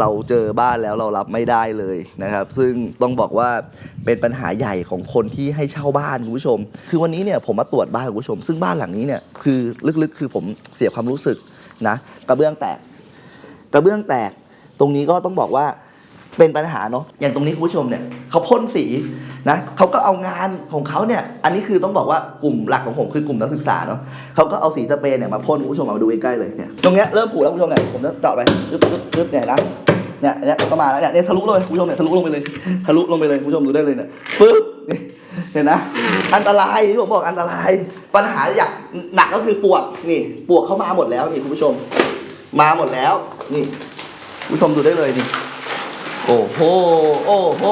เราเจอบ้านแล้วเรารับไม่ได้เลยนะครับ ซึ่งต้องบอกว่าเป็นปัญหาใหญ่ของคนที่ให้เช่าบ้านคุณผู้ชม คือวันนี้เนี่ยผมมาตรวจบ้านคุณผู้ชม ซึ่งบ้านหลังนี้เนี่ยคือลึกๆ คือผมเสียความรู้สึกนะกระเบื้องแตก กระเบื้องแตกตรงนี้ก็ต้องบอกว่า เป็นปัญหาเนาะอย่างตรงนี้คุณผู้ชมเนี่ยเขาพ่นสีนะเขาก็เอางานของเขาเนี่ยอันนี้คือต้องบอกว่ากลุ่มหลักของผมคือกลุ่มนักศึกษาเนาะเขาก็เอาสีสเปรย์เนี่ยมาพ่นคุณผู้ชมมาดูใกล้ๆเลยเนี่ยตรงเนี้ยเริ่มผุแล้วคุณผู้ชมเนี่ยผมจะเจาะไปปึ๊บปึ๊บปึ๊บเนี่ยนะเนี่ยเนี่ยก็มาแล้วเนี่ยเนี่ยทะลุเลยคุณผู้ชมเนี่ยทะลุลงไปเลยทะลุลงไปเลยคุณผู้ชมดูได้เลยเนี่ยปึ๊บนี่เห็นนะอันตรายที่ผมบอกอันตรายปัญหาอย่างหนักก็คือปวกนี่ปวกเข้ามาหมดแล้วนี่คุณผู้ชม มาหมดแล้วนี่คุณผู้ชมดูได้เลยนี่ โอ้โห โอ้โห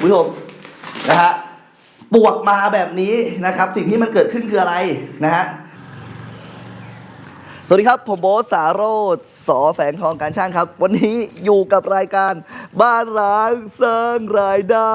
ผู้ชมนะฮะปวกมาแบบนี้นะครับ สิ่งที่มันเกิดขึ้นคืออะไรนะฮะสวัสดีครับ ผมโบสสาโรธสอแฝงทองการช่างครับ วันนี้อยู่กับรายการบ้านร้างสร้างรายได้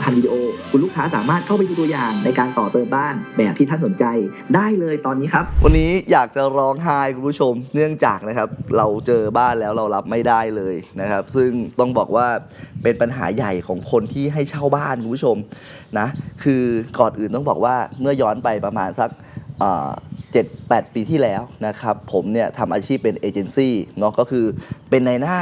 1,000วิดีโอ คุณลูกค้าสามารถเข้าไปดูตัวอย่างในการต่อเติมบ้านแบบที่ท่านสนใจได้เลยตอนนี้ครับ วันนี้อยากจะร้องไห้คุณผู้ชมเนื่องจากนะครับ เราเจอบ้านแล้วเรารับไม่ได้เลยนะครับ ซึ่งต้องบอกว่าเป็นปัญหาใหญ่ของคนที่ให้เช่าบ้านคุณผู้ชมนะคือก่อนอื่นต้องบอกว่าเมื่อย้อนไปประมาณสักเจ็ดแปดปีที่แล้วนะครับ ผมเนี่ยทำอาชีพเป็นเอเจนซี่เนาะก็คือเป็นในหน้า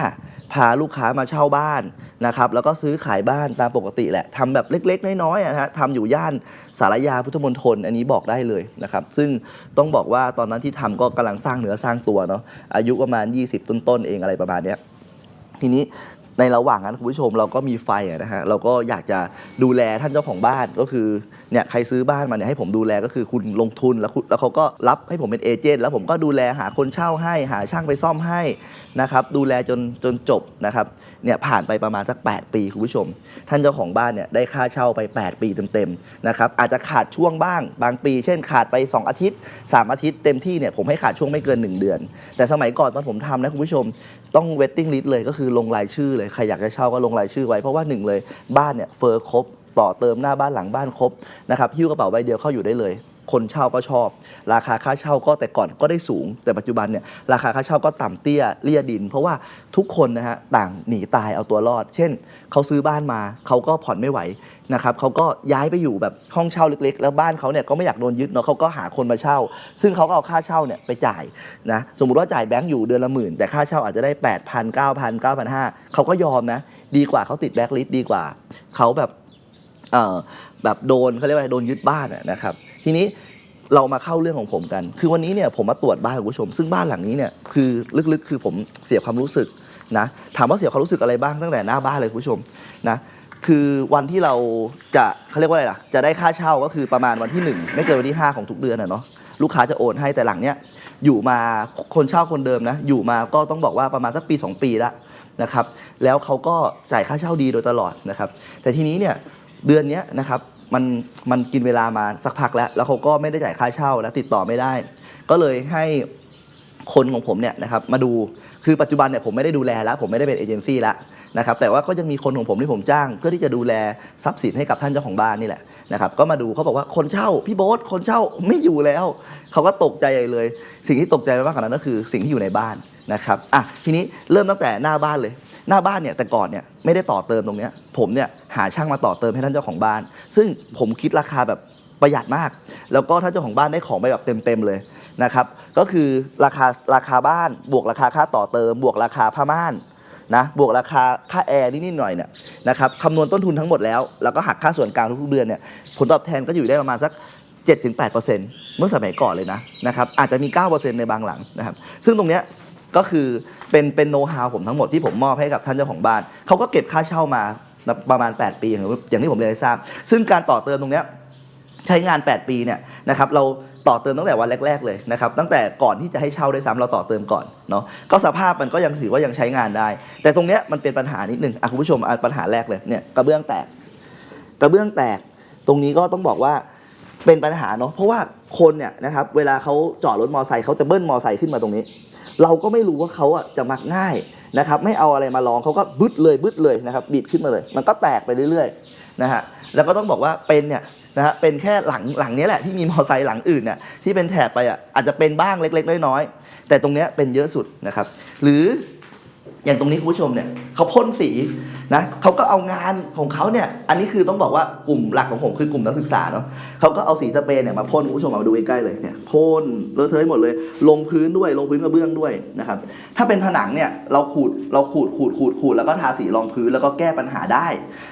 พาลูกค้ามาเช่าบ้านนะครับแล้วก็ซื้อขายบ้านตามปกติแหละทำแบบเล็ก ๆ น้อยๆนะฮะทำอยู่ย่านสารยาพุทธมณฑลอันนี้บอกได้เลยนะครับซึ่งต้องบอกว่าตอนนั้นที่ทำก็กำลังสร้างเนื้อสร้างตัวเนาะอายุประมาณ 20 ต้นๆเองอะไรประมาณเนี้ยทีนี้ ในระหว่างนั้นคุณผู้ชมเราก็มีไฟอะนะฮะเราก็อยากจะดูแลท่านเจ้าของบ้านก็คือเนี่ยใครซื้อบ้านมาเนี่ยให้ผมดูแลก็คือคุณลงทุนแล้วแล้วเขาก็รับให้ผมเป็นเอเจนต์แล้วผมก็ดูแลหาคนเช่าให้หาช่างไปซ่อมให้นะครับดูแลจนจนจบนะครับเนี่ยผ่านไปประมาณสัก 8 ปีคุณผู้ชม ท่านเจ้าของบ้านเนี่ยได้ค่าเช่าไป 8 ปีเต็มๆนะครับอาจจะขาดช่วงบ้างบางปี เช่นขาดไป 2 อาทิตย์ 3 อาทิตย์เต็มที่เนี่ยผมให้ขาดช่วงไม่เกิน 1 เดือน แต่สมัยก่อนตอนผมทำนะคุณผู้ชม ต้องเวทติ้งลิสต์เลยก็คือลงรายชื่อเลย ใครอยากจะเช่าก็ลงรายชื่อไว้ เพราะว่าหนึ่งเลยบ้านเนี่ยเฟอร์ครบ ต่อเติมหน้าบ้านหลังบ้านครบนะครับหิ้วกระเป๋าใบเดียวเข้าอยู่ได้เลย คนเช่าก็ชอบ ราคาค่าเช่าก็แต่ก่อนก็ได้สูง แต่ปัจจุบันเนี่ยราคาค่าเช่าก็ต่ำเตี้ยเลี่ยดิน เพราะว่าทุกคนนะฮะต่างหนีตายเอาตัวรอด เช่นเขาซื้อบ้านมาเขาก็ผ่อนไม่ไหวนะครับเขาก็ย้ายไปอยู่แบบห้องเช่าเล็ก ๆ แล้วบ้านเขาเนี่ยก็ไม่อยากโดนยึดเนาะเขาก็หาคนมาเช่า ซึ่งเขาก็เอาค่าเช่าเนี่ยไปจ่ายนะสมมุติว่าจ่ายแบงก์อยู่เดือนละหมื่นแต่ค่าเช่าอาจจะได้8 0 0 0 9 0 0 9 5 0 0เขาก็ยอมนะดีกว่าเขาติดแบล็คลิสต์ดีกว่าเขาแบบ แบบโดนเขาเรียกว่าโดนยึดบ้านนะครับ ทีนี้เรามาเข้าเรื่องของผมกัน คือวันนี้เนี่ยผมมาตรวจบ้านคุณผู้ชม ซึ่งบ้านหลังนี้เนี่ยคือลึกๆ คือผมเสียความรู้สึกนะ ถามว่าเสียความรู้สึกอะไรบ้างตั้งแต่หน้าบ้านเลยคุณผู้ชมนะ คือวันที่เราจะเขาเรียกว่าอะไรล่ะ จะได้ค่าเช่าก็คือประมาณวันที่ 1 ไม่เกินวันที่ 5 ของทุกเดือนอะเนาะ ลูกค้าจะโอนให้แต่หลังเนี้ยอยู่มาคนเช่าคนเดิมนะ อยู่มาก็ต้องบอกว่าประมาณสักปี 2 ปีละนะครับ แล้วเขาก็จ่ายค่าเช่าดีโดยตลอดนะครับ แต่ทีนี้เนี่ย เดือนนี้นะครับมันมันกินเวลามาสักพักแล้ว แล้วเขาก็ไม่ได้จ่ายค่าเช่าและติดต่อไม่ได้ ก็เลยให้คนของผมเนี่ยนะครับมาดูคือปัจจุบันเนี่ยผมไม่ได้ดูแลแล้ว ผมไม่ได้เป็นเอเจนซี่แล้วนะครับแต่ว่าก็ยังมีคนของผมที่ผมจ้าง เพื่อที่จะดูแลทรัพย์สินให้กับท่านเจ้าของบ้านนี่แหละนะครับก็มาดูเขาบอกว่าคนเช่าพี่โบ๊ทคนเช่าไม่อยู่แล้วเขาก็ตกใจใหญ่เลย สิ่งที่ตกใจมากกว่านั้นก็คือสิ่งที่อยู่ในบ้านนะครับอะทีนี้เริ่มตั้งแต่หน้าบ้านเลย หน้าบ้านเนี่ยแต่ก่อนเนี่ยไม่ได้ต่อเติมตรงเนี้ยผมเนี่ยหาช่างมาต่อเติมให้ท่านเจ้าของบ้าน ซึ่งผมคิดราคาแบบประหยัดมาก แล้วก็ท่านเจ้าของบ้านได้ของไปแบบเต็มๆเลยนะครับ ก็คือราคาราคาบ้านบวกราคาค่าต่อเติม บวกราคาผ้าม่านนะบวกราคาค่าแอร์นิดๆหน่อยเนี่ยนะครับคำนวณต้นทุนทั้งหมดแล้ว แล้วก็หักค่าส่วนกลางทุกๆเดือนเนี่ยผลตอบแทนก็อยู่ได้ประมาณสัก 7-8%เมื่อสมัยก่อนเลยนะนะครับอาจจะมี 9%ในบางหลังนะครับซึ่งตรงเนี้ย ก็คือเป็นเป็นโน้ตฮาวผมทั้งหมดที่ผมมอบให้กับท่านเจ้าของบ้านเขาก็เก็บค่าเช่ามาประมาณ 8 ปีอย่างอย่างที่ผมเรียนให้ทราบ ซึ่งการต่อเติมตรงเนี้ยใช้งาน 8 ปีเนี่ยนะครับเราต่อเติมตั้งแต่วันแรก ๆ เลยนะครับตั้งแต่ก่อนที่จะให้เช่าด้วยซ้ำเราต่อเติมก่อนเนาะก็สภาพมันก็ยังถือว่ายังใช้งานได้ แต่ตรงเนี้ยมันเป็นปัญหานิดนึงอะคุณผู้ชมอะปัญหาแรกเลยเนี่ยกระเบื้องแตก กระเบื้องแตกตรงนี้ก็ต้องบอกว่าเป็นปัญหาเนาะเพราะว่าคนเนี่ยนะครับเวลาเขาจอดรถมอไซค์เขาจะเบิ้ลมอไซค์ขึ้นมาตรงนี้ เราก็ไม่รู้ว่าเขาอะจะมักง่ายนะครับไม่เอาอะไรมาลองเขาก็บึดเลยบึดเลยนะครับบิดขึ้นมาเลย มันก็แตกไปเรื่อยๆนะฮะแล้วก็ต้องบอกว่าเป็นเนี่ยนะฮะเป็นแค่หลังหลังนี้แหละที่มีมอไซค์หลังอื่นเนี่ยที่เป็นแถบไปอะอาจจะเป็นบ้างเล็ก ๆ น้อยๆแต่ตรงเนี้ยเป็นเยอะสุดนะครับ หรือ อย่างตรงนี้คุณผู้ชมเนี่ยเขาพ่นสีนะเขาก็เอางานของเขาเนี่ย อันนี้คือต้องบอกว่ากลุ่มหลักของผมคือกลุ่มนักศึกษาเนาะเขาก็เอาสีสเปรย์เนี่ยมาพ่นคุณผู้ชมเอามาดูใกล้ๆเลยเนี่ยพ่นเลอะเทอะหมดเลย ลงพื้นด้วยลงพื้นกระเบื้องด้วยนะครับ ถ้าเป็นผนังเนี่ยเราขูดเราขูดขูดขูดขูดแล้วก็ทาสีรองพื้นแล้วก็แก้ปัญหาได้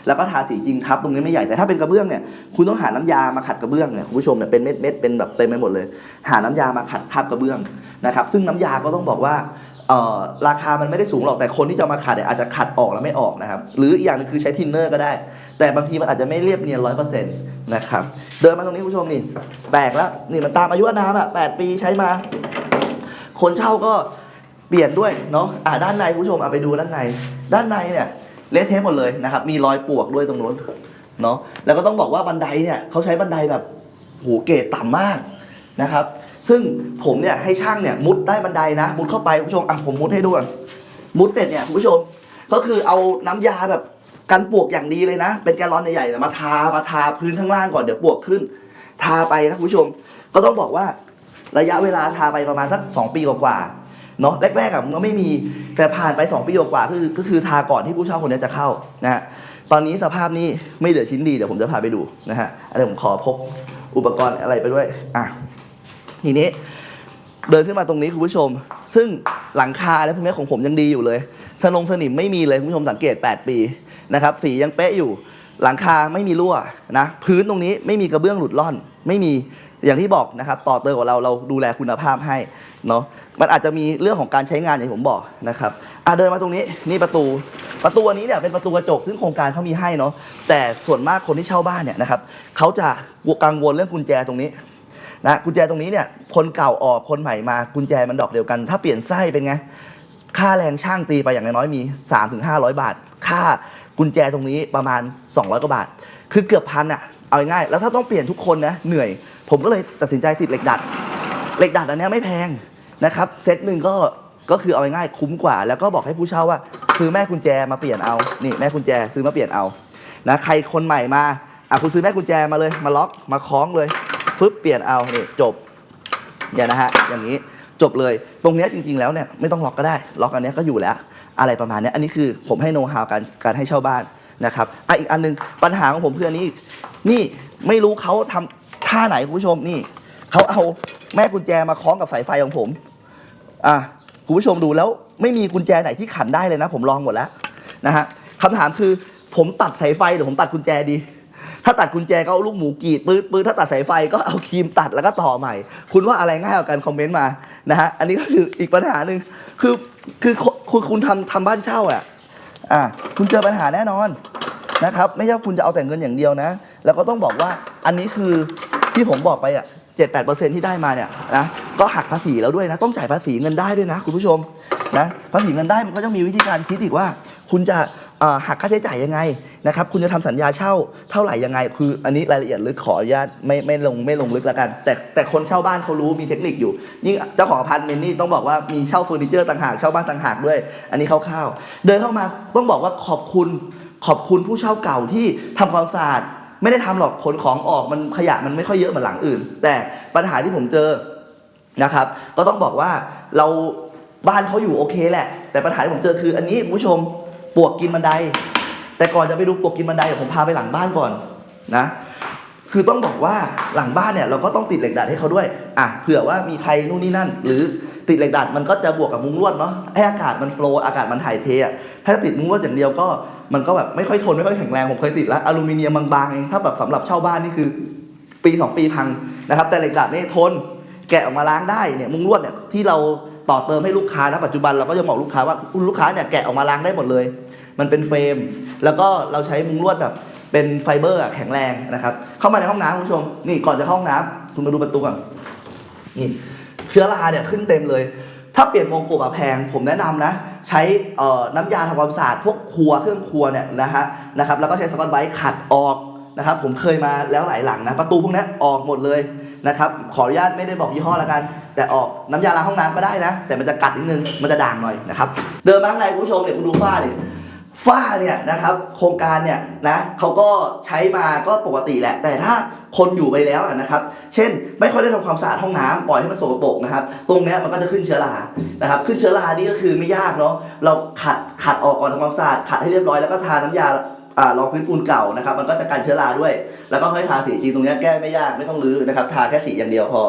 แล้วก็ทาสีจริงทับตรงนี้ไม่ใหญ่แต่ถ้าเป็นกระเบื้องเนี่ยคุณต้องหาน้ำยามาขัดกระเบื้องเนี่ยคุณผู้ชมเนี่ยเป็นเม็ดเม็ดเป็นแบบเต็มไปหมดเลย หาน้ำยามาขัดทับกระเบื้องนะครับ ซึ่งน้ำยาก็ต้องบอกว่า เอ่อราคามันไม่ได้สูงหรอกแต่คนที่จะมาขัดเนี่ยอาจจะขัดออกแล้วไม่ออกนะครับ หรืออีกอย่างหนึงคือใช้ทินเนอร์ก็ได้ แต่บางทีมันอาจจะไม่เรียบเนียนร้อยเปอร์เซ็นต์นะครับ เดินมาตรงนี้คุณผู้ชมนี่ แตกแล้ว นี่มันตามอายุอานามอะแปดปีใช้มา คนเช่าก็เปลี่ยนด้วยเนาะอ่าด้านในคุณผู้ชมเอาไปดูด้านใน ด้านในเนี่ยเละเทะหมดเลยนะครับ มีรอยปวกด้วยตรงนู้นเนาะแล้วก็ต้องบอกว่าบันไดเนี่ยเขาใช้บันไดแบบโหเกรดต่ำมากนะครับ ซึ่งผมเนี่ยให้ช่างเนี่ยมุดใต้บันไดนะ มุดเข้าไปคุณผู้ชมอะผมมุดให้ดูก่อนมุดเสร็จเนี่ยคุณผู้ชม ก็คือเอาน้ำยาแบบกันปวกอย่างดีเลยนะ เป็นแกลลอนใหญ่ๆนี่ยมาทามาทาพื้นข้างล่างก่อนเดี๋ยวปวกขึ้น ทาไปนะคุณผู้ชม ก็ต้องบอกว่าระยะเวลาทาไปประมาณสักสองปีกว่าเนาะแรกๆอะมันก็ไม่มีแต่ผ่านไปสองปีกว่าคือก็คือทาก่อนที่ผู้เช่าคนนี้จะเข้านะฮะตอนนี้สภาพนี้ไม่เหลือชิ้นดีเดี๋ยวผมจะพาไปดูนะฮะอันนี้ผมขอพกอุปกรณ์อะไรไปด้วยอะ ทีนี้ เดินขึ้นมาตรงนี้คุณผู้ชม ซึ่งหลังคาและพวกนี้ของผมยังดีอยู่เลย สนงสนิมไม่มีเลยคุณผู้ชมสังเกต 8 ปีนะครับสียังเป๊ะอยู่หลังคาไม่มีรั่วนะพื้นตรงนี้ไม่มีกระเบื้องหลุดล่อน ไม่มีอย่างที่บอกนะครับ ต่อเติมของเราเราดูแลคุณภาพให้เนาะมันอาจจะมีเรื่องของการใช้งานอย่างที่ผมบอกนะครับอะเดินมาตรงนี้นี่ประตูประตูนี้เนี่ยเป็นประตูกระจกซึ่งโครงการเขามีให้เนาะแต่ส่วนมากคนที่เช่าบ้านเนี่ยนะครับเขาจะกังวลเรื่องกุญแจตรงนี้ นะกุญแจตรงนี้เนี่ยคนเก่าออกคนใหม่มากุญแจมันดอกเดียวกัน ถ้าเปลี่ยนไส้เป็นไงค่าแรงช่างตีไปอย่างน้อยๆมี 3-500ถึงบาท ค่ากุญแจตรงนี้ประมาณ 200กว่าบาท คือเกือบพันอะเอาง่ายแล้วถ้าต้องเปลี่ยนทุกคนนะเหนื่อย ผมก็เลยตัดสินใจติดเหล็กดัด เหล็กดัดอันนี้ไม่แพงนะครับเซตหนึ่งก็ก็คือเอาง่ายคุ้มกว่า แล้วก็บอกให้ผู้เช่าว่า ซื้อแม่กุญแจมาเปลี่ยนเอานี่แม่กุญแจซื้อมาเปลี่ยนเอานะใครคนใหม่มาอะคุณซื้อแม่กุญแจมาเลยมาล็อกมาคล้องเลย ฟึบเปลี่ยนเอานี่จบเนี่ยนะฮะอย่างนี้จบเลย ตรงนี้จริงๆแล้วเนี่ยไม่ต้องล็อกก็ได้ ล็อกอันนี้ก็อยู่แล้ว อะไรประมาณนี้อันนี้คือผมให้โน้ตฮาวการการให้เช่าบ้านนะครับอะอีกอันหนึงปัญหาของผมคืออันนี้ นี่ไม่รู้เขาทำท่าไหนคุณผู้ชมนี่เขาเอาแม่กุญแจมาคล้องกับสายไฟของผมอะคุณผู้ชมดูแล้วไม่มีกุญแจไหนที่ขันได้เลยนะ ผมลองหมดแล้วนะฮะคำถามคือผมตัดสายไฟหรือผมตัดกุญแจดี ถ้าตัดกุญแจก็เอาลูกหมูกรีดปื๊ดปื๊ดถ้าตัดสายไฟก็เอาครีมตัดแล้วก็ต่อใหม่ คุณว่าอะไรง่ายกว่ากันคอมเมนต์มานะฮะอันนี้ก็คืออีกปัญหาหนึ่งคือคือคุณคุณทำทำบ้านเช่าอะอะคุณเจอปัญหาแน่นอนนะครับไม่ใช่คุณจะเอาแต่เงินอย่างเดียวนะ แล้วก็ต้องบอกว่าอันนี้คือที่ผมบอกไปอะเจ็ดแปดเปอร์เซ็นที่ได้มาเนี่ยนะก็หักภาษีแล้วด้วยนะ ต้องจ่ายภาษีเงินได้ด้วยนะ คุณผู้ชมนะภาษีเงินได้มันก็ต้องมีวิธีการคิดอีกว่า คุณจะหักค่าใช้จ่ายยังไง นะครับคุณจะทำสัญญาเช่าเท่าไหร่ยังไง คืออันนี้รายละเอียดลึกขออนุญาตไม่ไม่ลงไม่ลงลึกแล้วกัน แต่แต่คนเช่าบ้านเขารู้มีเทคนิคอยู่ยิ่งเจ้าของอพาร์ตเมนต์นี่ต้องบอกว่ามีเช่าเฟอร์นิเจอร์ต่างหากเช่าบ้านต่างหากด้วย อันนี้คร่าวๆเดินเข้ามาต้องบอกว่าขอบคุณขอบคุณผู้เช่าเก่าที่ทำความสะอาดไม่ได้ทำหรอกขนของออกมันขยะมันไม่ค่อยเยอะเหมือนหลังอื่น แต่ปัญหาที่ผมเจอนะครับ ก็ต้องบอกว่าเราบ้านเขาอยู่โอเคแหละ แต่ปัญหาที่ผมเจอคือ อันนี้คุณผู้ชมปวกกินบันได แต่ก่อนจะไปดูปวกกินบันไดเดี๋ยวผมพาไปหลังบ้านก่อนนะ คือต้องบอกว่าหลังบ้านเนี่ยเราก็ต้องติดเหล็กดัดให้เขาด้วยอะเผื่อว่ามีใครนู่นนี่นั่น หรือติดเหล็กดัดมันก็จะบวกกับมุ้งลวดเนาะให้อากาศมันโฟล์อากาศมันถ่ายเทอะถ้าติดมุ้งลวดอย่างเดียวก็มันก็แบบไม่ค่อยทนไม่ค่อยแข็งแรงผมเคยติดแล้วอลูมิเนียมบางๆเองถ้าแบบสำหรับเช่าบ้านนี่คือปีสองปีพังนะครับ แต่เหล็กดัดนี่ทนแกะออกมาล้างได้เนี่ยมุ้งลวดเนี่ยที่เราต่อเติมให้ลูกค้านะปัจจุบันเราก็จะบอกลูกค้าว่าลูกค้าเนี่ยแกะออกมาล้างได้หมดเลย มันเป็นเฟรม แล้วก็เราใช้มุ้งลวดแบบเป็นไฟเบอร์อะแข็งแรงนะครับ เข้ามาในห้องน้ำคุณผู้ชม นี่ก่อนจะเข้าห้องน้ำคุณมาดูประตูก่อนนี่เชื้อราเนี่ยขึ้นเต็มเลย ถ้าเปลี่ยนวงกบอะแพง ผมแนะนำนะ ใช้น้ำยาทำความสะอาดพวกครัวเครื่องครัวเนี่ยนะฮะนะครับแล้วก็ใช้สกอตไบรท์ขัดออกนะครับผมเคยมาแล้วหลายหลังนะประตูพวกนี้ออกหมดเลยนะครับขออนุญาตไม่ได้บอกยี่ห้อแล้วกัน แต่ออกน้ำยาล้างห้องน้ำก็ได้นะ แต่มันจะกัดนิดนึงมันจะด่างหน่อยนะครับเดินมาข้างในคุณผู้ชมเนี่ยคุณดูฝ้าดิ ฝ้าเนี่ยนะครับโครงการเนี่ยนะเขาก็ใช้มาก็ปกติแหละ แต่ถ้าคนอยู่ไปแล้วนะครับ เช่น ไม่ค่อยได้ทำความสะอาดห้องน้ำปล่อยให้มันสกปรกนะครับ ตรงนี้มันก็จะขึ้นเชื้อรานะครับ ขึ้นเชื้อรานี่ก็คือไม่ยากเนาะเราขัดขัดออกก่อนทำความสะอาดขัดให้เรียบร้อยแล้วก็ทาน้ำยาอ่ารองพื้นปูนเก่านะครับ มันก็จะกันเชื้อราด้วย แล้วก็ค่อยทาสีจริงตรงเนี้ยแก้ไม่ยากไม่ต้องรื้อนะครับ ทาแค่สีอย่างเดียวพอ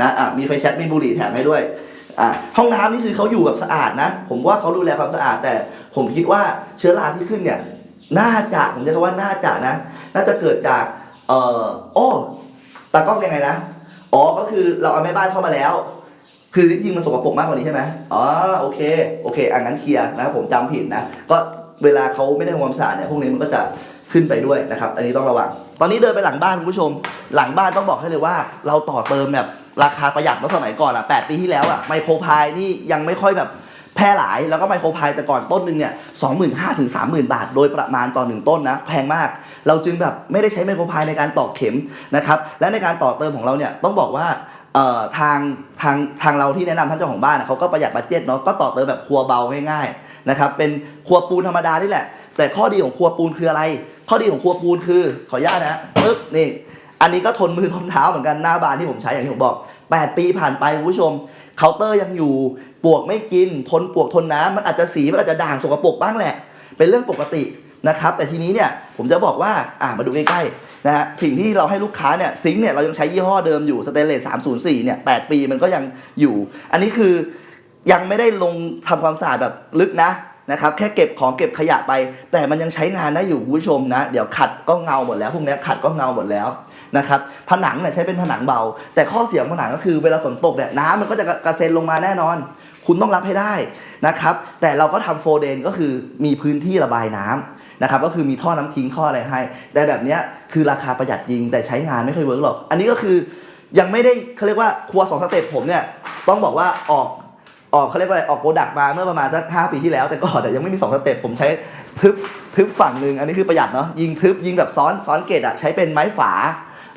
นะอะมีไฟแช็กมีบุหรี่แถมให้ด้วย อะห้องน้ำนี่คือเขาอยู่แบบสะอาดนะ ผมว่าเขาดูแลความสะอาด แต่ผมคิดว่าเชื้อราที่ขึ้นเนี่ย น่าจะผมจะคำว่าน่าจะนะ น่าจะเกิดจาก เอ่อโอ้ตากล้องยังไงนะ อ๋อ ก็คือเราเอาแม่บ้านเข้ามาแล้ว คือจริงมันสกปรกมากกว่านี้ใช่ไหมอ๋อ โอเค โอเค อันนั้นเคลียร์นะ ผมจำผิดนะ ก็เวลาเขาไม่ได้ทำความสะอาดเนี่ย พวกนี้มันก็จะขึ้นไปด้วยนะครับ อันนี้ต้องระวัง ตอนนี้เดินไปหลังบ้านคุณผู้ชม หลังบ้านต้องบอกให้เลยว่า เราต่อเติมแบบ ราคาประหยัดเมื่อสมัยก่อนอะ8ปีที่แล้วอะไมโครพายนี่ยังไม่ค่อยแบบแพร่หลายแล้วก็ไมโครพายแต่ก่อนต้นหนึ่งเนี่ยสองหมื่นห้าถึงสามหมื่นบาท โดยประมาณต่อหนึ่งต้นนะแพงมาก เราจึงแบบไม่ได้ใช้ไมโครพายในการตอกเข็มนะครับและในการต่อเติมของเราเนี่ยต้องบอกว่าทางทางทางเราที่แนะนำท่านเจ้าของบ้านเขาก็ประหยัดบัตเจ็ตเนาะก็ต่อเติมแบบครัวเบาง่ายๆนะครับเป็นครัวปูนธรรมดานี่แหละ แต่ข้อดีของครัวปูนคืออะไร ข้อดีของครัวปูนคือขออนุญาตนะปึ๊บนี่ อันนี้ก็ทนมือทนเท้าเหมือนกันหน้าบานที่ผมใช้อย่างที่ผมบอก 8 ปีผ่านไปคุณผู้ชมเคาน์เตอร์ยังอยู่ปวกไม่กิน ทนปวกทนน้ำมันอาจจะสีมันอาจจะด่างสกปรกบ้างแหละ เป็นเรื่องปกตินะครับ แต่ทีนี้เนี่ยผมจะบอกว่าอ่ามาดูใกล้ๆนะฮะสิ่งที่เราให้ลูกค้าเนี่ยซิงเนี่ยเรายังใช้ยี่ห้อเดิมอยู่สเตนเลส304เนี่ย8ปีมันก็ยังอยู่ อันนี้คือยังไม่ได้ลงทำความสะอาดแบบลึกนะนะครับแค่เก็บของเก็บขยะไป แต่มันยังใช้งานได้อยู่คุณผู้ชมนะ เดี๋ยวขัดก็เงาหมดแล้วพวกนี้ขัดก็เงาหมดแล้ว นะครับผนังเนี่ยใช้เป็นผนังเบา แต่ข้อเสียของผนังก็คือเวลาฝนตกเนี่ยน้ำมันก็จะกระเซ็นลงมาแน่นอน คุณต้องรับให้ได้นะครับแต่เราก็ทำโฟเดนก็คือมีพื้นที่ระบายน้ำนะครับก็คือมีท่อน้ำทิ้งท่ออะไรให้ แต่แบบนี้คือราคาประหยัดจริงแต่ใช้งานไม่ค่อยเวิร์กหรอก อันนี้ก็คือยังไม่ได้เขาเรียกว่าครัวสองสเต็ปผมเนี่ยต้องบอกว่าออกออกเขาเรียกว่าอะไรออกโปรดักต์มาเมื่อประมาณสักห้าปีที่แล้วแต่ก่อนแต่ยังไม่มีสองสเต็ปผมใช้ทึบทึบฝั่งหนึ่งอันนี้คือประหยัดเนาะยิงทึบยิงแบบซ้อนซ้อนเกตอะใช้เป็นไม้ฝา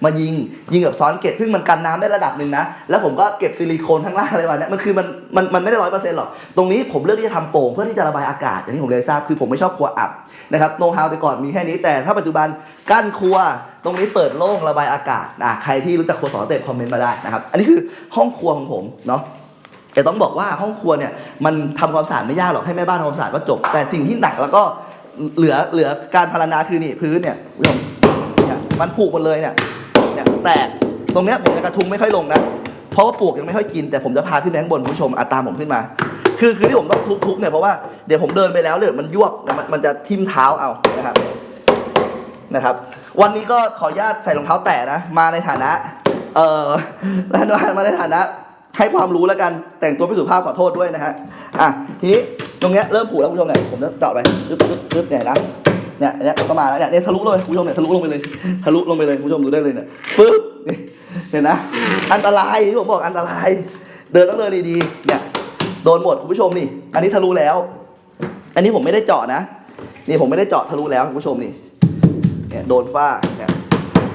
มายิงยิงแบบซ้อนเกตซึ่งมันกันน้ำได้ระดับหนึ่งนะ แล้วผมก็เก็บซิลิโคนข้างล่างอะไรมาเนี่ยมันคือมันมันมันไม่ได้ร้อยเปอร์เซ็นต์หรอก ตรงนี้ผมเลือกที่จะทำโป่งเพื่อที่จะระบายอากาศอย่างที่ผมเรียทราบคือผมไม่ชอบครัวอับนะครับโน้ตฮาวแต่ก่อนมีแค่นี้แต่ถ้าปัจจุบันกั้นครัวตรงนี้เปิดโล่งระบายอากาศอะใครที่รู้จักครัวสอสเต็ปคอมเมนต์มาได้นะครับอันนี้คือห้องครัวของผมเนาะแต่ต้องบอกว่าห้องครัวเนี่ยมันทำความสะอาดไม่ยากหรอกให้แม่บ้านทำความสะอาดก็จบ แต่สิ่งที่หนักแล้วก็เหลือเหลือการพารณนาคือนี่พื้นเนี่ยมันผุหมดเลยเนี่ย แตกตรงเนี้ยผมจะกระทุงไม่ค่อยลงนะ เพราะว่าปลวกยังไม่ค่อยกินแต่ผมจะพาขึ้นไปข้างบนคุณผู้ชมอาตามผมขึ้นมา คือคือที่ผมต้องทุบๆเนี่ยเพราะว่าเดี๋ยวผมเดินไปแล้วเดี๋ยวมันยวบมันมันจะทิ่มเท้าเอานะครับนะครับ วันนี้ก็ขออนุญาตใส่รองเท้าแตะนะมาในฐานะ เอ่อมาในฐานะให้ความรู้แล้วกันแต่งตัวไม่สุภาพขอโทษด้วยนะฮะอะทีนี้ตรงเนี้ยเริ่มผูกแล้วคุณผู้ชมเนี่ยผมจะเจาะไปปึ๊บปึ๊บปึ๊บเนี่ยนะ เนี่ยเนี่ยก็มาแล้วเนี่ยเนี่ยทะลุเลยคุณผู้ชมเนี่ยทะลุลงไปเลยทะลุลงไปเลยคุณผู้ชมดูได้เลยเนี่ยปึ๊บนี่เห็นนะ อันตรายที่ผมบอกอันตราย เดินต้องเดินดีๆเนี่ยโดนหมดคุณผู้ชมนี่ อันนี้ทะลุแล้ว อันนี้ผมไม่ได้เจาะนะ นี่ผมไม่ได้เจาะทะลุแล้วคุณผู้ชมนี่เนี่ยโดนฝ้าเนี่ย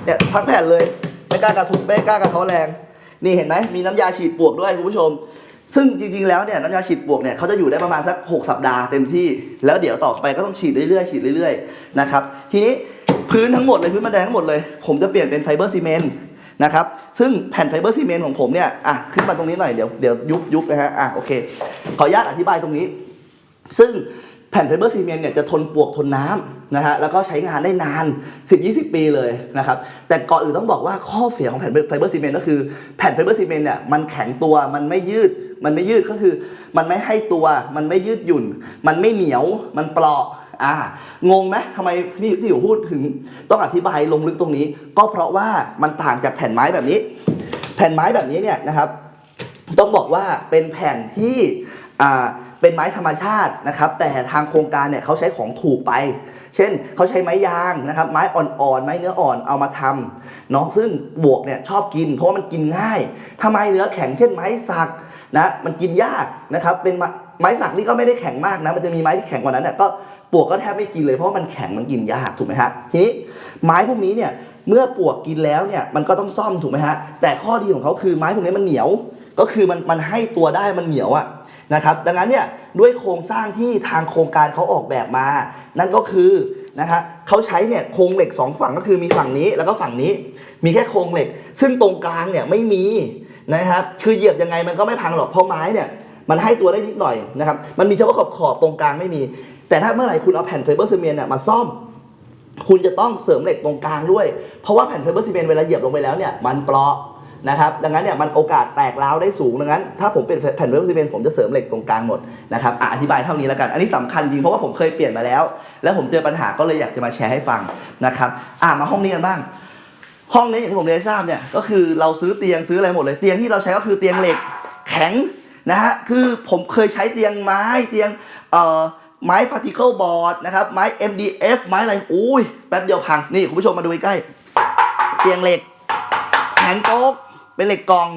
เนี่ยพักแผ่นเลยไม่กล้ากระทุบไม่กล้ากระท้อแรง นี่เห็นไหมมีน้ำยาฉีดปวกด้วยคุณผู้ชม ซึ่งจริงๆ แล้วเนี่ยน้ำยาฉีดปลวกเนี่ยเขาจะอยู่ได้ประมาณสัก 6 สัปดาห์เต็มที่ แล้วเดี๋ยวต่อไปก็ต้องฉีดเรื่อยๆฉีดเรื่อยๆนะครับทีนี้พื้นทั้งหมดเลยพื้นบันไดทั้งหมดเลย ผมจะเปลี่ยนเป็นไฟเบอร์ซีเมนต์นะครับซึ่งแผ่นไฟเบอร์ซีเมนต์ของผมเนี่ยอะขึ้นมาตรงนี้หน่อยเดี๋ยวเดี๋ยวยุบยุบนะฮะอะโอเคขออนุญาตอธิบายตรงนี้ ซึ่ง แผ่นไฟเบอร์ซีเมนต์เนี่ยจะทนปวกทนน้ำนะฮะแล้วก็ใช้งานได้นาน 10-20 ปีเลยนะครับแต่ก่อนอื่นต้องบอกว่าข้อเสียของแผ่นไฟเบอร์ซีเมนต์ก็คือแผ่นไฟเบอร์ซีเมนต์เนี่ยมันแข็งตัวมันไม่ยืดมันไม่ยืดก็คือ มันไม่ให้ตัวมันไม่ยืดหยุ่น มันไม่เหนียวมันเปราะอ่างงไหมทำไมที่ที่ผมพูดถึงต้องอธิบายลงลึกตรงนี้ ก็เพราะว่ามันต่างจากแผ่นไม้แบบนี้ แผ่นไม้แบบนี้เนี่ยนะครับ ต้องบอกว่าเป็นแผ่นที่อ่า เป็นไม้ธรรมชาตินะครับ แต่ทางโครงการเนี่ยเขาใช้ของถูกไป เช่นเขาใช้ไม้ยางนะครับ ไม้อ่อนๆ ไม้เนื้ออ่อนเอามาทำเนาะซึ่งบวกเนี่ยชอบกิน เพราะว่ามันกินง่าย ถ้าไม้เนื้อแข็งเช่นไม้สักนะมันกินยากนะครับ เป็นไม้สักนี่ก็ไม่ได้แข็งมากนะมันจะมีไม้ที่แข็งกว่านั้นเนี่ยก็ปวกก็แทบไม่กินเลยเพราะมันแข็งมันกินยากถูกไหมฮะทีนี้ไม้พวกนี้เนี่ยเมื่อปวกกินแล้วเนี่ยมันก็ต้องซ่อมถูกไหมฮะแต่ข้อดีของเขาคือไม้พวกนี้มันเหนียว ก็คือมันมันให้ตัวได้มันเหนียวอะ นะครับดังนั้นเนี่ยด้วยโครงสร้างที่ทางโครงการเขาออกแบบมา นั่นก็คือนะคะเขาใช้เนี่ยโครงเหล็กสองฝั่งก็คือมีฝั่งนี้แล้วก็ฝั่งนี้ มีแค่โครงเหล็ก ซึ่งตรงกลางเนี่ยไม่มีนะครับคือเหยียบยังไงมันก็ไม่พังหรอกเพราะไม้เนี่ยมันให้ตัวได้นิดหน่อยนะครับมันมีเฉพาะขอบขอบๆตรงกลางไม่มี แต่ถ้าเมื่อไหร่คุณเอาแผ่นไฟเบอร์ซีเมนต์เนี่ยมาซ่อม คุณจะต้องเสริมเหล็กตรงกลางด้วย เพราะว่าแผ่นไฟเบอร์ซีเมนต์เวลาเหยียบลงไปแล้วเนี่ยมันเปราะ นะครับ ดังนั้นเนี่ยมันโอกาสแตกร้าวได้สูง ดังนั้น ถ้าผมเป็นแผ่นเบอร์ซีเมนต์ผมจะเสริมเหล็กตรงกลางหมดนะครับอธิบายเท่านี้แล้วกัน อันนี้สำคัญจริงเพราะว่าผมเคยเปลี่ยนมาแล้ว แล้วผมเจอปัญหาก็เลยอยากจะมาแชร์ให้ฟังนะครับอะมาห้องนี้กันบ้าง ห้องนี้อย่างที่ผมเรียนทราบเนี่ยก็คือเราซื้อเตียงซื้ออะไรหมดเลยเตียงที่เราใช้ก็คือเตียงเหล็กแข็งนะฮะคือผมเคยใช้เตียงไม้เตียงเอ่อไม้พาร์ติเคิลบอร์ดนะครับไม้ MDF ไม้อะไรอุ้ยแป๊บเดียวพังนี่คุณผู้ชมมาดูใกล้เตียงเหล็กแข็งโก๊ก เป็นเหล็กกอง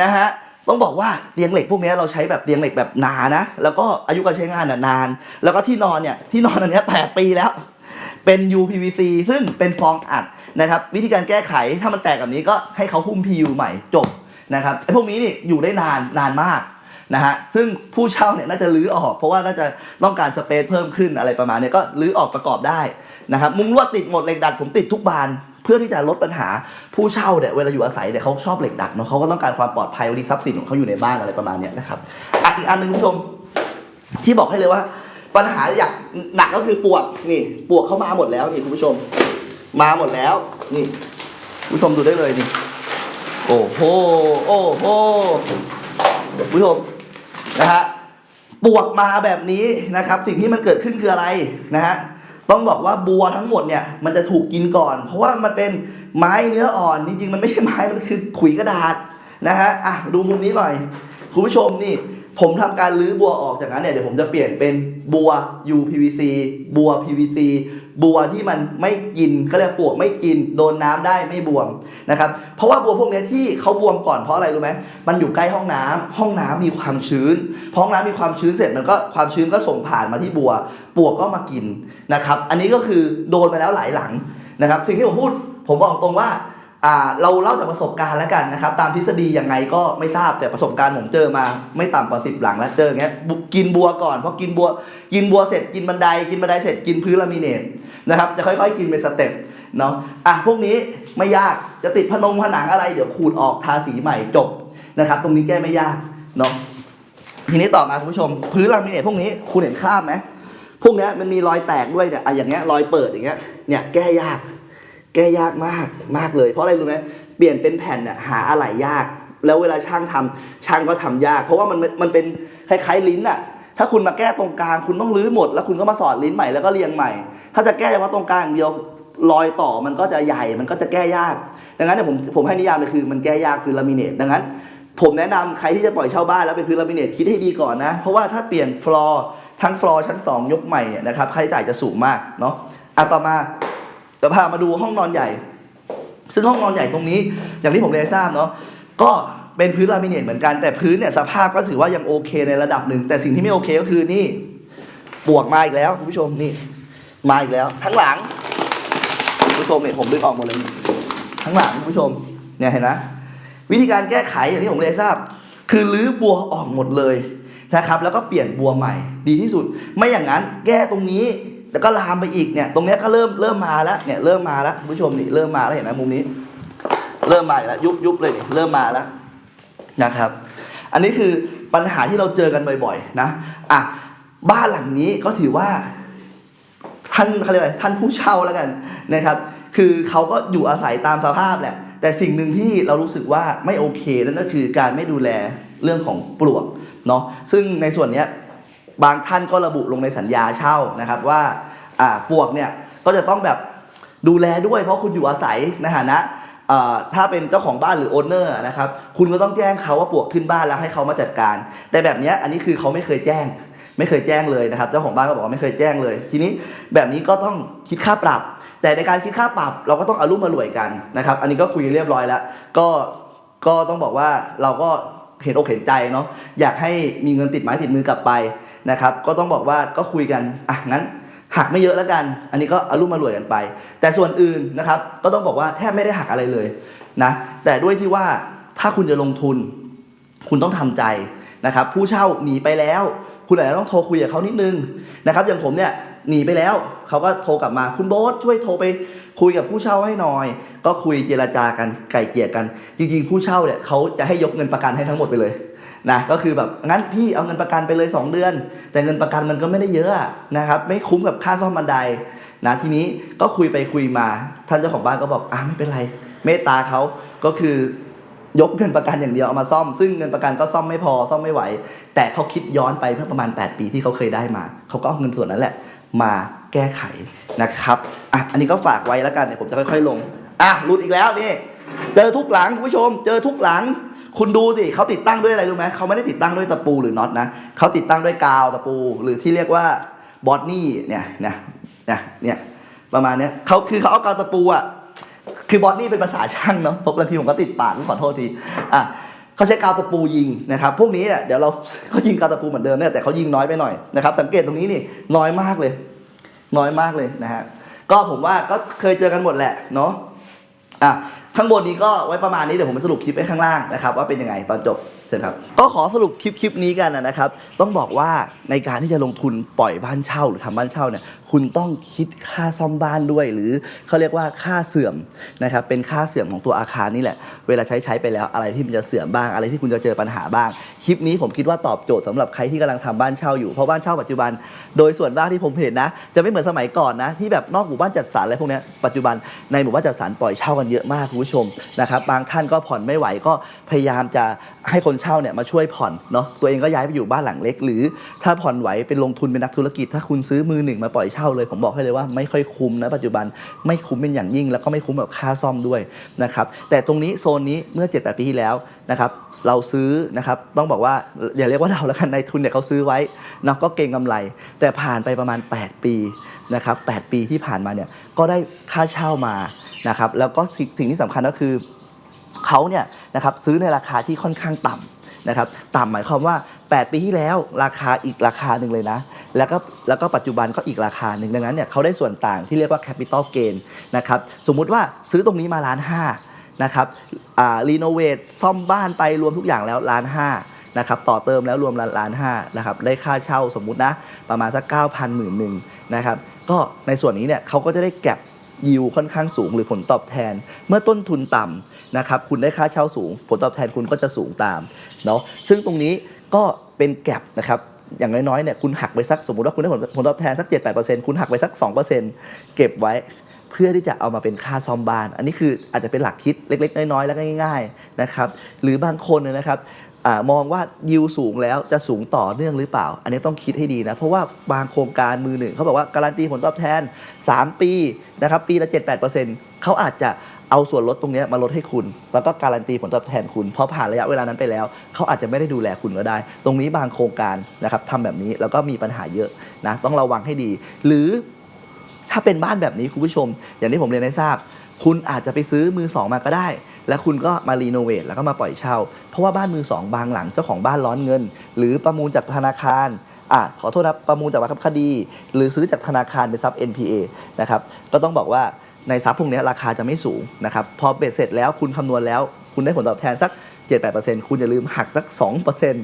นะฮะต้องบอกว่าเตียงเหล็กพวกนี้เราใช้แบบเตียงเหล็กแบบหนานะ แล้วก็อายุการใช้งานนาน แล้วก็ที่นอนเนี่ยที่นอนอันนี้แปดปีแล้ว เป็น UPVC ซึ่งเป็นฟองอัดนะครับ วิธีการแก้ไขถ้ามันแตกแบบนี้ก็ให้เขาหุ้ม PU ใหม่จบนะครับไอ้พวกนี้นี่อยู่ได้นานนานมากนะฮะซึ่งผู้เช่าเนี่ยน่าจะรื้อออก เพราะว่าน่าจะต้องการสเปซเพิ่มขึ้นอะไรประมาณเนี้ยก็รื้อออกประกอบได้นะครับมุ้งลวดติดหมดเหล็กดัดผมติดทุกบาน พื่อที่จะลดปัญหาผู้เช่าเนี่ยเวลาอยู่อาศัยเนี่ยเขาชอบเหล็กดัดเนาะเขาก็ต้องการความปลอดภัยวันนี้ทรัพย์สินของเขาอยู่ในบ้านอะไรประมาณเนี้ยนะครับอะอีกอันหนึ่งคุณผู้ชมที่บอกให้เลยว่า ปัญหาอยากหนักก็คือปวกนี่ปวกเข้ามาหมดแล้วนี่คุณผู้ชม มาหมดแล้ว นี่คุณผู้ชมดูได้เลยนี่โอ้โหโอ้โหคุณผู้ชมนะฮะปวกมาแบบนี้นะครับ สิ่งที่มันเกิดขึ้นคืออะไรนะฮะ ต้องบอกว่าบัวทั้งหมดเนี่ยมันจะถูกกินก่อน เพราะว่ามันเป็นไม้เนื้ออ่อนจริงๆมันไม่ใช่ไม้มันคือขุยกระดาษนะฮะอะดูมุมนี้หน่อยคุณผู้ชมนี่ผมทำการรื้อบัวออกจากนั้นเนี่ยเดี๋ยวผมจะเปลี่ยนเป็นบัว UPVC บัว PVC บัวที่มันไม่กินเขาเรียกปวกไม่กิน โดนน้ำได้ไม่บวมนะครับเพราะว่าบัวพวกนี้ที่เขาบวมก่อนเพราะอะไรรู้ไหมมันอยู่ใกล้ห้องน้ำห้องน้ำมีความชื้นพอห้องน้ำมีความชื้นเสร็จมันก็ความชื้นก็ส่งผ่านมาที่บัว ปวกก็มากินนะครับอันนี้ก็คือโดนไปแล้วหลายหลังนะครับสิ่งที่ผมพูดผมบอกตรงว่าเราเล่าจากประสบการณ์แล้วกันนะครับ ตามทฤษฎียังไงก็ไม่ทราบแต่ประสบการณ์ผมเจอมา ไม่ต่ำกว่าสิบหลังแล้วเจออย่างเงี้ยกินบัวก่อนพอกินบัว กินบัวเสร็จกินบันไดกินบันไดเสร็จกินพื้นลามิเนต นะครับจะค่อยๆกินเป็นสเต็ปเนาะอะพวกนี้ไม่ยากจะติดพนงผนังอะไร เดี๋ยวขูดออกทาสีใหม่จบนะครับ ตรงนี้แก้ไม่ยากเนาะทีนี้ต่อมาคุณผู้ชม พื้นลามิเนตพวกนี้คุณเห็นคราบไหมพวกนี้มันมีรอยแตกด้วยเนี่ยอะอย่างเงี้ยรอยเปิดอย่างเงี้ยเนี่ยแก้ยาก แก้ยากมากมากเลย เพราะอะไรรู้ไหมเปลี่ยนเป็นแผ่นน่ะหาอะไหล่ยาก แล้วเวลาช่างทำช่างก็ทำยาก เพราะว่ามันมันเป็นคล้ายๆลิ้นอะถ้าคุณมาแก้ตรงกลางคุณต้องรื้อหมด แล้วคุณก็มาสอดลิ้นใหม่แล้วก็เรียงใหม่ ถ้าจะแก้เฉพาะตรงกลางอย่างเดียวรอยต่อมันก็จะใหญ่มันก็จะแก้ยาก ดังนั้นเนี่ยผมผมให้นิยามเลยคือมันแก้ยากคือลามิเนตดังนั้น ผมแนะนำใครที่จะปล่อยเช่าบ้านแล้วเป็นพื้นลามิเนตคิดให้ดีก่อนนะ เพราะว่าถ้าเปลี่ยนฟลอร์ทั้งฟลอร์ชั้น 2 ยกใหม่เนี่ยนะครับค่าใช้จ่ายจะสูงมากเนาะอะต่อมาเดี๋ยวพามาดูห้องนอนใหญ่ ซึ่งห้องนอนใหญ่ตรงนี้ อย่างที่ผมเรียนทราบเนาะก็เป็นพื้นลามิเนตเหมือนกันแต่พื้นเนี่ยสภาพก็ถือว่ายังโอเคในระดับหนึ่งแต่สิ่งที่ไม่โอเคก็คือนี่ปวกมาอีกแล้วคุณผู้ชมนี่ มาอีกแล้วทั้งหลังผู้ชมเนี่ยผมดึงออกหมดเลย ทั้งหลังคุณผู้ชมเนี่ยเห็นไหมวิธีการแก้ไขอย่างที่ผมเรียนทราบ คือรื้อบัวออกหมดเลยนะครับแล้วก็เปลี่ยนบัวใหม่ดีที่สุด ไม่อย่างนั้นแก้ตรงนี้แล้วก็ลามไปอีกเนี่ยตรงเนี้ยก็เริ่มเริ่มมาแล้วเนี่ยเริ่มมาแล้วผู้ชมนี่เริ่มมาแล้วเห็นไหมมุมนี้ เริ่มมาแล้วยุบยุบเลยนี่เริ่มมาแล้วนะครับ อันนี้คือปัญหาที่เราเจอกันบ่อยๆนะอะบ้านหลังนี้ก็ถือว่า ท่านเขาเรียกว่าท่านผู้เช่าแล้วกันนะครับ คือเขาก็อยู่อาศัยตามสภาพแหละ แต่สิ่งหนึ่งที่เรารู้สึกว่าไม่โอเคนั่นก็คือการไม่ดูแลเรื่องของปลวกเนาะซึ่งในส่วนนี้บางท่านก็ระบุลงในสัญญาเช่านะครับว่าปลวกเนี่ยก็จะต้องแบบดูแลด้วยเพราะคุณอยู่อาศัยในฐานะถ้าเป็นเจ้าของบ้านหรือโอนเนอร์นะครับคุณก็ต้องแจ้งเขาว่าปลวกขึ้นบ้านแล้วให้เขามาจัดการ แต่แบบนี้อันนี้คือเขาไม่เคยแจ้ง ไม่เคยแจ้งเลยนะครับเจ้าของบ้านก็บอกว่าไม่เคยแจ้งเลย ทีนี้แบบนี้ก็ต้องคิดค่าปรับ แต่ในการคิดค่าปรับเราก็ต้องอารุ่มมารวยกันนะครับ อันนี้ก็คุยเรียบร้อยแล้ว ก็ก็ต้องบอกว่าเราก็เห็นอกเห็นใจเนาะอยากให้มีเงินติดไม้ติดมือกลับไปนะครับ ก็ต้องบอกว่าก็คุยกันอะงั้นหักไม่เยอะแล้วกัน อันนี้ก็อารุ่มมารวยกันไป แต่ส่วนอื่นนะครับก็ต้องบอกว่าแทบไม่ได้หักอะไรเลยนะแต่ด้วยที่ว่าถ้าคุณจะลงทุน คุณต้องทำใจนะครับ ผู้เช่าหนีไปแล้ว คุณอาจจะต้องโทรคุยกับเขานิดนึงนะครับอย่างผมเนี่ยหนีไปแล้วเขาก็โทรกลับมาคุณโบ๊ทช่วยโทรไปคุยกับผู้เช่าให้หน่อย ก็คุยเจรจากันไก่เกลี่ยกัน จริงๆ ผู้เช่าเนี่ยเขาจะให้ยกเงินประกันให้ทั้งหมดไปเลยนะก็คือแบบงั้นพี่เอาเงินประกันไปเลย 2 เดือน แต่เงินประกันมันก็ไม่ได้เยอะนะครับไม่คุ้มกับค่าซ่อมบันไดนะทีนี้ก็คุยไปคุยมา ท่านเจ้าของบ้านก็บอกอะไม่เป็นไร เมตตาเขาก็คือ ยกเงินประกันอย่างเดียวเอามาซ่อม ซึ่งเงินประกันก็ซ่อมไม่พอซ่อมไม่ไหว แต่เขาคิดย้อนไปเมื่อประมาณ 8 ปีที่เขาเคยได้มา เขาก็เอาเงินส่วนนั้นแหละ มาแก้ไขนะครับอะอันนี้ก็ฝากไว้แล้วกันเดี๋ยวผมจะค่อยๆลงอะรุดอีกแล้วนี่เจอทุกหลังคุณผู้ชม เจอทุกหลัง คุณดูสิเขาติดตั้งด้วยอะไรรู้ไหมเขาไม่ได้ติดตั้งด้วยตะปูหรือน็อตนะเขาติดตั้งด้วยกาวตะปู หรือที่เรียกว่าบอดนี่เนี่ยเนี่ยเนี่ยเนี่ยประมาณเนี้ยเขาคือเขาเอากาวตะปูอะ คือบอดนี่เป็นภาษาช่างเนาะเพราะบางทีผมก็ติดปากขอโทษทีอะเขาใช้กาวตะปูยิงนะครับพวกนี้เนี่ยเดี๋ยวเราเขายิงกาวตะปูเหมือนเดิมเนี่ยแต่เขายิงน้อยไปหน่อยนะครับสังเกตตรงนี้นี่น้อยมากเลย น้อยมากเลยนะฮะก็ผมว่าก็เคยเจอกันหมดแหละเนาะอะข้างบนนี้ก็ไว้ประมาณนี้เดี๋ยวผมไปสรุปคลิปไว้ข้างล่างนะครับว่าเป็นยังไงตอนจบเชิญครับก็ขอสรุปคลิปคลิปนี้กันนะครับ ต้องบอกว่าในการที่จะลงทุนปล่อยบ้านเช่าหรือทำบ้านเช่าเนี่ยคุณต้องคิดค่าซ่อมบ้านด้วย หรือเขาเรียกว่าค่าเสื่อมนะครับเป็นค่าเสื่อมของตัวอาคารนี่แหละ เวลาใช้ใช้ไปแล้วอะไรที่มันจะเสื่อมบ้างอะไรที่คุณจะเจอปัญหาบ้าง คลิปนี้ผมคิดว่าตอบโจทย์สำหรับใครที่กำลังทำบ้านเช่าอยู่เพราะบ้านเช่าปัจจุบัน โดยส่วนมากที่ผมเห็นนะ จะไม่เหมือนสมัยก่อนนะที่แบบนอกหมู่บ้านจัดสรรอะไรพวกนี้ปัจจุบันในหมู่บ้านจัดสรรปล่อยเช่ากันเยอะมากคุณผู้ชมนะครับบางท่านก็ผ่อนไม่ไหวก็พยายามจะให้คนเช่าเนี่ยมาช่วยผ่อนเนาะตัวเองก็ย้ายไปอยู่บ้านหลังเล็ก หรือถ้าผ่อนไหวเป็นลงทุนเป็นนักธุรกิจ ถ้าคุณซื้อมือหนึ่งมาปล่อยเช่าเลย ผมบอกให้เลยว่าไม่ค่อยคุ้มนะปัจจุบันไม่คุ้มเป็นอย่างยิ่ง แล้วก็ไม่คุ้มแบบค่าซ่อมด้วยนะครับแต่ตรงนี้โซนนี้เมื่อ7-8ปีที่แล้วนะครับเราซื้อนะครับต้องบอกว่าอย่าเรียกว่าเราแล้วกันในทุนเนี่ยเขาซื้อไว้นะก็เก่งกำไร แต่ผ่านไปประมาณ 8 ปีนะครับ8ปีที่ผ่านมาเนี่ยก็ได้ค่าเช่ามานะครับแล้วก็สิ่งที่สำคัญก็คือเขาเนี่ยนะครับซื้อในราคาที่ค่อนข้างต่ำนะครับต่ำหมายความว่า 8 ปีที่แล้วราคาอีกราคาหนึ่งเลยนะ แล้วก็แล้วก็ปัจจุบันก็อีกราคาหนึ่งดังนั้นเนี่ยเขาได้ส่วนต่างที่เรียกว่า capital gain นะครับสมมุติว่าซื้อตรงนี้มาล้านห้านะครับรีโนเวทซ่อมบ้านไปรวมทุกอย่างแล้วล้านห้านะครับต่อเติมแล้วรวมล้านล้านห้านะครับได้ค่าเช่าสมมุตินะประมาณสักเก้าพันหมื่นหนึ่งนะครับก็ในส่วนนี้เนี่ยเขาก็จะได้แก็บยิวค่อนข้างสูงหรือผลตอบแทน เมื่อต้นทุนต่ำนะครับคุณได้ค่าเช่าสูง ผลตอบแทนคุณก็จะสูงตามเนาะซึ่งตรงนี้ก็เป็นแก็บนะครับ อย่างน้อยๆเนี่ยคุณหักไปสักสมมติว่าคุณได้ผลผลตอบแทนสัก 7-8%คุณหักไปสัก 2%เก็บไว้เพื่อที่จะเอามาเป็นค่าซ่อมบ้าน อันนี้คืออาจจะเป็นหลักคิดเล็ก ๆ น้อยๆแล้วก็ง่ายๆนะครับหรือบางคนเนี่ยนะครับอมองว่ายิวสูงแล้วจะสูงต่อเนื่องหรือเปล่า อันนี้ต้องคิดให้ดีนะ เพราะว่าบางโครงการมือหนึ่งเขาบอกว่าการันตีผลตอบแทน 3 ปีนะครับปีละ 7-8%เขาอาจจะ เอาส่วนลดตรงนี้มาลดให้คุณ แล้วก็การันตีผลตอบแทนคุณ เพราะผ่านระยะเวลานั้นไปแล้ว เขาอาจจะไม่ได้ดูแลคุณก็ได้ ตรงนี้บางโครงการนะครับทำแบบนี้แล้วก็มีปัญหาเยอะนะต้องระวังให้ดี หรือถ้าเป็นบ้านแบบนี้คุณผู้ชม อย่างที่ผมเรียนให้ทราบ คุณอาจจะไปซื้อมือสองมาก็ได้ แล้วคุณก็มารีโนเวทแล้วก็มาปล่อยเช่า เพราะว่าบ้านมือสองบางหลังเจ้าของบ้านร้อนเงิน หรือประมูลจากธนาคารอะขอโทษนะประมูลจากบังคับคดี หรือซื้อจากธนาคารเป็นซับ NPA นะครับก็ต้องบอกว่า ในซับพวกนี้ราคาจะไม่สูงนะครับพอเบ็ดเสร็จแล้วคุณคำนวณแล้ว คุณได้ผลตอบแทนสัก 7-8%คุณอย่าลืมหักสัก 2%น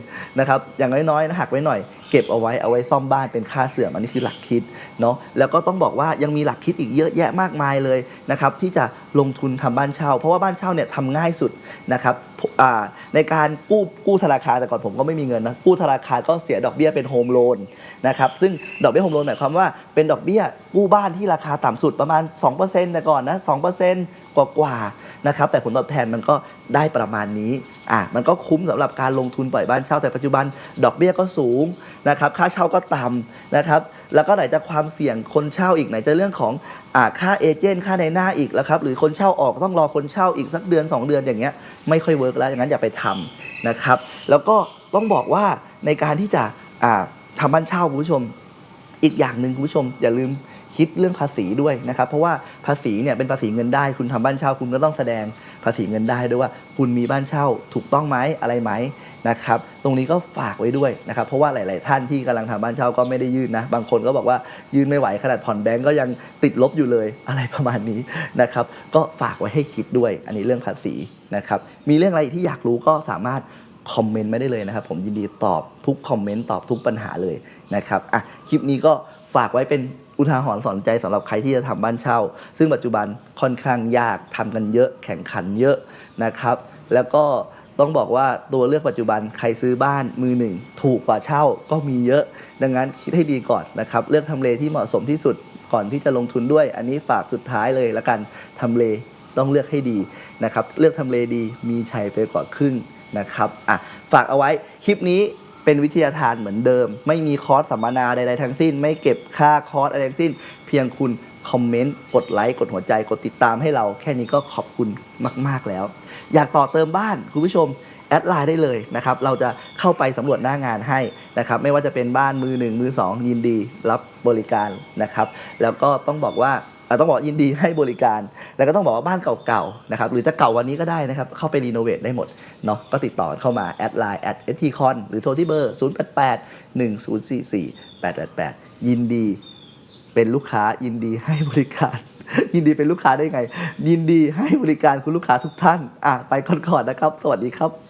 ะครับอย่างน้อยๆนะหักไว้หน่อย เก็บเอาไว้เอาไว้ซ่อมบ้านเป็นค่าเสื่อมอันนี้คือหลักคิดเนาะแล้วก็ต้องบอกว่ายังมีหลักคิดอีกเยอะแยะมากมายเลยนะครับที่จะลงทุนทำบ้านเช่า เพราะว่าบ้านเช่าเนี่ยทำง่ายสุดนะครับอ่าในการกู้กู้ธนาคารแต่ก่อนผมก็ไม่มีเงินนะกู้ธนาคารก็เสียดอกเบี้ยเป็นโฮมโลนนะครับซึ่งดอกเบี้ยโฮมโลนหมายความว่าเป็นดอกเบี้ยกู้บ้านที่ราคาต่ำสุดประมาณ 2%แต่ก่อนนะ2%กว่ากว่าๆนะครับแต่ผลตอบแทนมันก็ได้ประมาณนี้อะมันก็คุ้มสำหรับการลงทุนปล่อยบ้านเช่าแต่ปัจจุบันดอกเบี้ยก็สูงนะครับค่าเช่าก็ต่ำนะครับแล้วก็ไหนจะความเสี่ยงคนเช่าอีกไหนจะเรื่องของอค่าเอเจนต์ค่าในหน้าอีกแล้วครับหรือคนเช่าออกต้องรอคนเช่าอีกสักเดือน 2 เดือนอย่างเงี้ยไม่ค่อยเวิร์กแล้วอย่างนั้นอย่าไปทำนะครับแล้วก็ต้องบอกว่าในการที่จะอ่าทำบ้านเช่าคุณผู้ชม อีกอย่างหนึ่งคุณผู้ชมอย่าลืม คิดเรื่องภาษีด้วยนะครับ เพราะว่าภาษีเนี่ยเป็นภาษีเงินได้ คุณทำบ้านเช่า คุณก็ต้องแสดงภาษีเงินได้ด้วยว่า คุณมีบ้านเช่าถูกต้องไหมอะไรไหมนะครับ ตรงนี้ก็ฝากไว้ด้วยนะครับ เพราะว่าหลาย ๆ ท่านที่กำลังทำบ้านเช่าก็ไม่ได้ยื่นนะ บางคนก็บอกว่ายื่นไม่ไหวขนาดผ่อนแบงก์ก็ยังติดลบอยู่เลยอะไรประมาณนี้นะครับ ก็ฝากไว้ให้คิดด้วย อันนี้เรื่องภาษีนะครับ มีเรื่องอะไรที่อยากรู้ก็สามารถคอมเมนต์ไม่ได้เลยนะครับ ผมยินดีตอบทุกคอมเมนต์ตอบทุกปัญหาเลยนะครับอะคลิปนี้ก็ฝากไว้เป็น อุทาหรณ์สอนใจสำหรับใครที่จะทำบ้านเช่า ซึ่งปัจจุบันค่อนข้างยากทำกันเยอะแข่งขันเยอะนะครับ แล้วก็ต้องบอกว่าตัวเลือกปัจจุบันใครซื้อบ้านมือหนึ่งถูกกว่าเช่าก็มีเยอะ ดังนั้นคิดให้ดีก่อนนะครับ เลือกทำเลที่เหมาะสมที่สุดก่อนที่จะลงทุนด้วย อันนี้ฝากสุดท้ายเลยละกันทำเลต้องเลือกให้ดีนะครับ เลือกทำเลดีมีชัยไปกว่าครึ่งนะครับอะฝากเอาไว้คลิปนี้ เป็นวิทยาทานเหมือนเดิม ไม่มีคอร์สสัมมนาใดๆทั้งสิ้น ไม่เก็บค่าคอร์สอะไรทั้งสิ้น เพียงคุณคอมเมนต์กดไลค์กดหัวใจกดติดตามให้เรา แค่นี้ก็ขอบคุณมาก ๆแล้ว อยากต่อเติมบ้านคุณผู้ชมแอดไลน์ได้เลยนะครับเราจะเข้าไปสำรวจหน้างานให้นะครับไม่ว่าจะเป็นบ้านมือหนึ่งมือสองยินดี รับบริการนะครับ แล้วก็ต้องบอกว่า ต้องบอกยินดีให้บริการ แล้วก็ต้องบอกว่าบ้านเก่าๆนะครับหรือจะเก่าวันนี้ก็ได้นะครับ เข้าไปรีโนเวทได้หมดเนาะก็ติดต่อเข้ามา แอดไลน์แอดเอทีคอนหรือโทรที่เบอร์ 0 8 8 1 0 4 4 8 8 8 ยินดีเป็นลูกค้ายินดีให้บริการ ยินดีเป็นลูกค้าได้ไง ยินดีให้บริการคุณลูกค้าทุกท่านอะไปก่อนๆนะครับ สวัสดีครับ